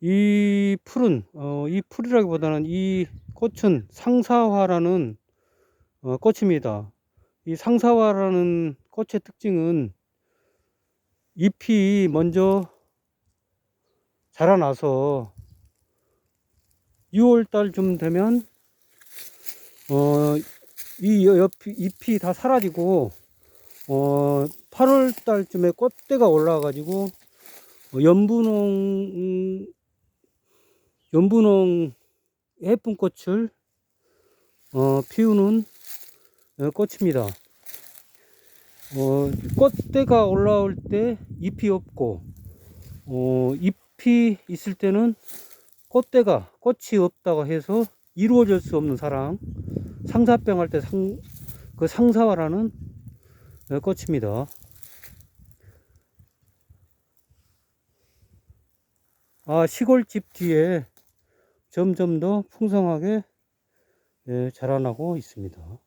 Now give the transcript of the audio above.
이 풀은 어, 이 풀이라기보다는 이 꽃은 상사화라는 어, 꽃입니다. 이 상사화라는 꽃의 특징은 잎이 먼저 자라나서 6월 달쯤 되면 어, 이 옆 잎이 다 사라지고 어, 8월 달쯤에 꽃대가 올라와 가지고 어, 연분홍 음, 연분홍 예쁜 꽃을 어, 피우는 어, 꽃입니다. 어, 꽃대가 올라올 때 잎이 없고 어, 잎이 있을 때는 꽃대가 꽃이 없다고 해서 이루어질 수 없는 사랑 상사병 할 때 상 그 상사화라는 어, 꽃입니다. 아 시골집 뒤에 점점 더 풍성하게 예, 자라나고 있습니다.